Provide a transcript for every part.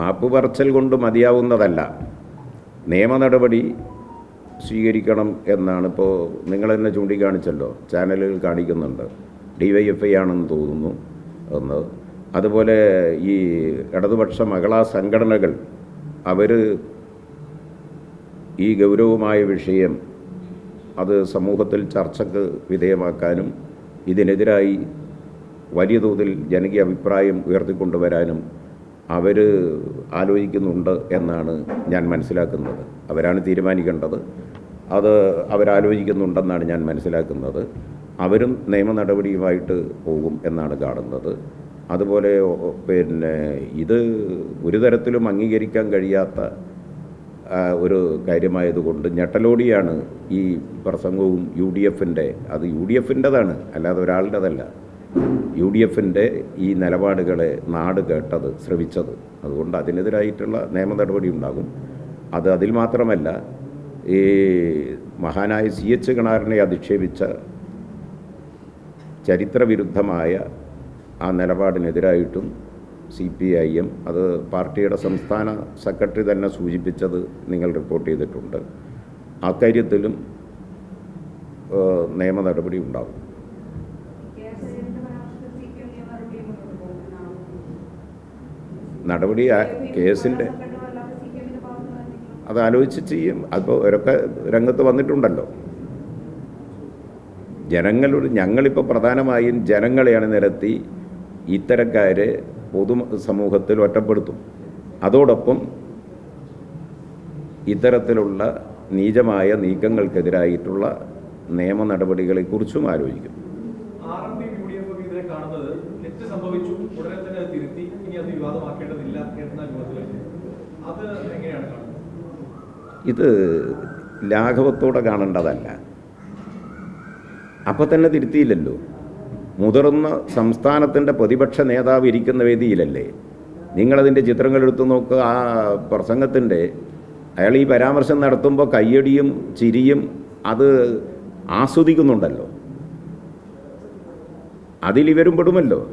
മാപ്പ് പറച്ചൽ കൊണ്ട് മതിയാവുന്നതല്ല. നിയമ നടപടി സ്വീകരിക്കണം എന്നാണ് ഇപ്പോൾ നിങ്ങൾ തന്നെ ചൂണ്ടിക്കാണിച്ചല്ലോ. ചാനലുകൾ കാണിക്കുന്നുണ്ട്. ഡി വൈ എഫ് ഐ ആണെന്ന് തോന്നുന്നു ഒന്ന് അതുപോലെ ഈ ഇടതുപക്ഷ മഹിളാ സംഘടനകൾ അവർ ഈ ഗൗരവമായ വിഷയം അത് സമൂഹത്തിൽ ചർച്ചക്ക് വിധേയമാക്കാനും ഇതിനെതിരായി വലിയ തോതിൽ ജനകീയ അഭിപ്രായം ഉയർത്തിക്കൊണ്ടുവരാനും അവർ ആലോചിക്കുന്നുണ്ട് എന്നാണ് ഞാൻ മനസ്സിലാക്കുന്നത്. അവരാണ് തീരുമാനിക്കേണ്ടത്. അത് അവരാലോചിക്കുന്നുണ്ടെന്നാണ് ഞാൻ മനസ്സിലാക്കുന്നത്. അവരും നിയമ നടപടിയുമായിട്ട് പോകും എന്നാണ് കാണുന്നത്. അതുപോലെ പിന്നെ ഇത് ഒരു തരത്തിലും അംഗീകരിക്കാൻ കഴിയാത്ത ഒരു കാര്യമായതുകൊണ്ട് ഞെട്ടലോടിയാണ് ഈ പ്രസംഗവും യു ഡി എഫിന്റെ. അത് യു ഡി എഫിന്റെതാണ് അല്ലാതെ ഒരാളുടേതല്ല. യു ഡി എഫിന്റെ ഈ നിലപാടുകളെ നാട് കേട്ടത് ശ്രവിച്ചത്. അതുകൊണ്ട് അതിനെതിരായിട്ടുള്ള നിയമ നടപടി ഉണ്ടാകും. അത് അതിൽ മാത്രമല്ല ഈ മഹാനായ സി എച്ച് കിണാറിനെ അധിക്ഷേപിച്ച ചരിത്രവിരുദ്ധമായ ആ നിലപാടിനെതിരായിട്ടും സി പി ഐ എം അത് പാർട്ടിയുടെ സംസ്ഥാന സെക്രട്ടറി തന്നെ സൂചിപ്പിച്ചത് നിങ്ങൾ റിപ്പോർട്ട് ചെയ്തിട്ടുണ്ട്. അക്കാര്യത്തിലും നിയമ നടപടി ഉണ്ടാകും. നടപടി ആ- കേസിന്റെ അത് ആലോചിച്ച് ചെയ്യും. അപ്പോൾ ഇവരൊക്കെ രംഗത്ത് വന്നിട്ടുണ്ടല്ലോ. ജനങ്ങളോട് ഞങ്ങളിപ്പോൾ പ്രധാനമായും ജനങ്ങളെയാണ് നിരത്തി ഇത്തരക്കാരെ പൊതു സമൂഹത്തിൽ ഒറ്റപ്പെടുത്തും. അതോടൊപ്പം ഇത്തരത്തിലുള്ള നീചമായ നീക്കങ്ങൾക്കെതിരായിട്ടുള്ള നിയമ നടപടികളെക്കുറിച്ചും ആലോചിക്കും. കാണുന്നത് സംഭവിച്ചു ഉടനെ തന്നെ തിരുത്തി. അത് എങ്ങനെയാണ് ഇത് ലാഘവത്തോടെ കാണേണ്ടതല്ല. അപ്പം തന്നെ തിരുത്തിയില്ലല്ലോ. മുതിർന്ന സംസ്ഥാനത്തിന്റെ പ്രതിപക്ഷ നേതാവ് ഇരിക്കുന്ന വേദിയിലല്ലേ? നിങ്ങളതിന്റെ ചിത്രങ്ങൾ എടുത്തു നോക്കുക ആ പ്രസംഗത്തിന്റെ അയാൾ ഈ പരാമർശം നടത്തുമ്പോൾ കയ്യടിയും ചിരിയും അത് ആസ്വദിക്കുന്നുണ്ടല്ലോ. അതിലിവരും പെടുമല്ലോ.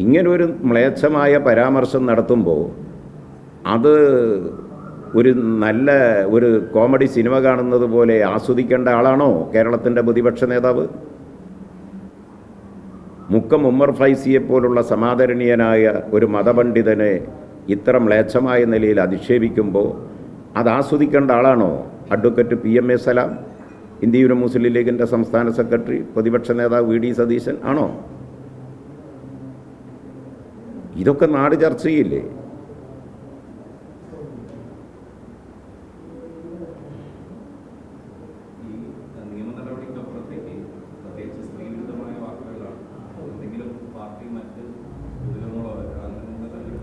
ഇങ്ങനൊരു മ്ലേച്ഛമായ പരാമർശം നടത്തുമ്പോൾ അത് ഒരു നല്ല ഒരു കോമഡി സിനിമ കാണുന്നത് പോലെ ആസ്വദിക്കേണ്ട ആളാണോ കേരളത്തിന്റെ പ്രതിപക്ഷ നേതാവ്? മുക്കം ഉമ്മർ ഫൈസിയെ പോലുള്ള സമാദരണീയനായ ഒരു മതപണ്ഡിതനെ ഇത്ര മ്ലേച്ഛമായ നിലയിൽ അധിക്ഷേപിക്കുമ്പോൾ അത് ആസ്വദിക്കേണ്ട ആളാണോ? Advocate P M A Salam ഇന്ത്യയുടെ മുസ്ലിം ലീഗിന്റെ സംസ്ഥാന സെക്രട്ടറി പ്രതിപക്ഷ നേതാവ് വി ഡി സതീശൻ ആണോ? ഇതൊക്കെ നാട് ചർച്ച ചെയ്യില്ലേ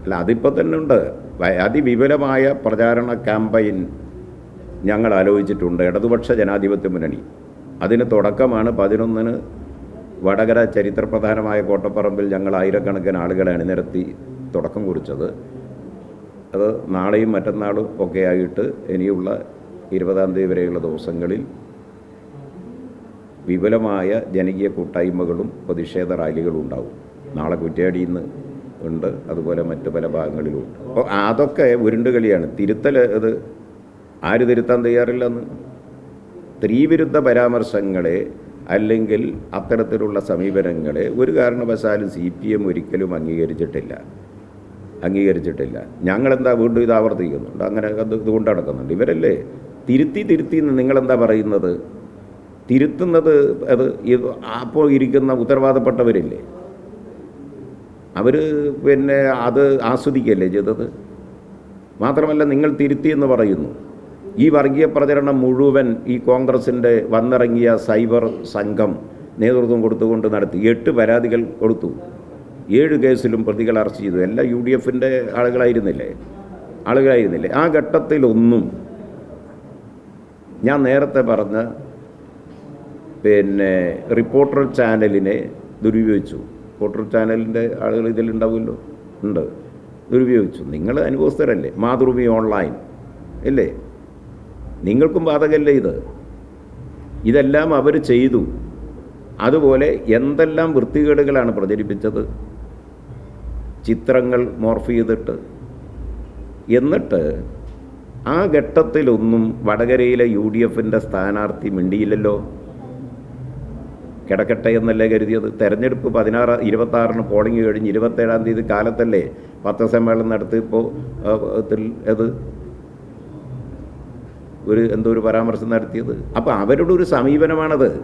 അല്ല അതിപ്പോൾ തന്നെ ഉണ്ട്. അതിവിപുലമായ പ്രചാരണ ക്യാമ്പയിൻ ഞങ്ങൾ ആലോചിച്ചിട്ടുണ്ട്. ഇടതുപക്ഷ ജനാധിപത്യ മുന്നണി. അതിന് തുടക്കമാണ് പതിനൊന്നിന് വടകര ചരിത്രപ്രധാനമായ കോട്ടപ്പറമ്പിൽ ഞങ്ങൾ ആയിരക്കണക്കിന് ആളുകളെ അണിനിരത്തി തുടക്കം കുറിച്ചത്. അത് നാളെയും മറ്റന്നാളും ഒക്കെ ആയിട്ട് ഇനിയുള്ള ഇരുപതാം തീയതി വരെയുള്ള ദിവസങ്ങളിൽ വിപുലമായ ജനകീയ കൂട്ടായ്മകളും പ്രതിഷേധ റാലികളും ഉണ്ടാവും. നാളെ കുറ്റ്യാടിയിൽ നിന്ന് ഉണ്ട് അതുപോലെ മറ്റു പല ഭാഗങ്ങളിലും ഉണ്ട്. അപ്പോൾ അതൊക്കെ ഉരുണ്ടുകളിയാണ്. തിരുത്തൽ അത് ആര് തിരുത്താൻ തയ്യാറില്ലെന്ന്? സ്ത്രീവിരുദ്ധ പരാമർശങ്ങളെ അല്ലെങ്കിൽ അത്തരത്തിലുള്ള സമീപനങ്ങളെ ഒരു കാരണവശാലും സി പി എം ഒരിക്കലും അംഗീകരിച്ചിട്ടില്ല. അംഗീകരിച്ചിട്ടില്ല. ഞങ്ങളെന്താ വീണ്ടും ഇത് ആവർത്തിക്കുന്നുണ്ട്? അങ്ങനെ അത് ഇതുകൊണ്ട് നടക്കുന്നുണ്ട്. ഇവരല്ലേ? തിരുത്തി തിരുത്തി നിങ്ങളെന്താ പറയുന്നത്? തിരുത്തുന്നത് അത് ഇത് അപ്പോൾ ഇരിക്കുന്ന ഉത്തരവാദപ്പെട്ടവരില്ലേ? അവർ പിന്നെ അത് ആസ്വദിക്കല്ലേ ചെയ്തത്? മാത്രമല്ല നിങ്ങൾ തിരുത്തി എന്ന് പറയുന്നു. ഈ വർഗീയ പ്രചരണം മുഴുവൻ ഈ കോൺഗ്രസിന്റെ വന്നിറങ്ങിയ സൈബർ സംഘം നേതൃത്വം കൊടുത്തുകൊണ്ട് നടത്തി. എട്ട് പരാതികൾ കൊടുത്തു. ഏഴ് കേസിലും പ്രതികൾ അറസ്റ്റ് ചെയ്തു. എല്ലാ യു ഡി എഫിന്റെ ആളുകളായിരുന്നില്ലേ? ആളുകളായിരുന്നില്ലേ? ആ ഘട്ടത്തിലൊന്നും ഞാൻ നേരത്തെ പറഞ്ഞ പിന്നെ റിപ്പോർട്ടർ ചാനലിനെ ദുരുപയോഗിച്ചു. റിപ്പോർട്ടർ ചാനലിന്റെ ആളുകൾ ഇതിലുണ്ടാവുമല്ലോ ഉണ്ട്. ദുരുപയോഗിച്ചു. നിങ്ങൾ അനുഭവസ്ഥരല്ലേ? മാതൃഭൂമി ഓൺലൈൻ. ഇല്ലേ? നിങ്ങൾക്കും ബാധകല്ലേ ഇത്? ഇതെല്ലാം അവർ ചെയ്തു. അതുപോലെ എന്തെല്ലാം വൃത്തികേടുകളാണ് പ്രചരിപ്പിച്ചത്? ചിത്രങ്ങൾ മോർഫ് ചെയ്തിട്ട്. എന്നിട്ട് ആ ഘട്ടത്തിലൊന്നും വടകരയിലെ യു ഡി എഫിന്റെ സ്ഥാനാർത്ഥി മിണ്ടിയില്ലല്ലോ? കിടക്കട്ടെ എന്നല്ലേ കരുതിയത്? തെരഞ്ഞെടുപ്പ് പതിനാറ് ഇരുപത്താറിന് പോളിംഗ് കഴിഞ്ഞ് ഇരുപത്തേഴാം തീയതി കാലത്തല്ലേ പത്രസമ്മേളനം നടത്തിയപ്പോൾ അത് ഒരു എന്തോ ഒരു പരാമർശം നടത്തിയത്. അപ്പോൾ അവരുടെ ഒരു സമീപനമാണത്.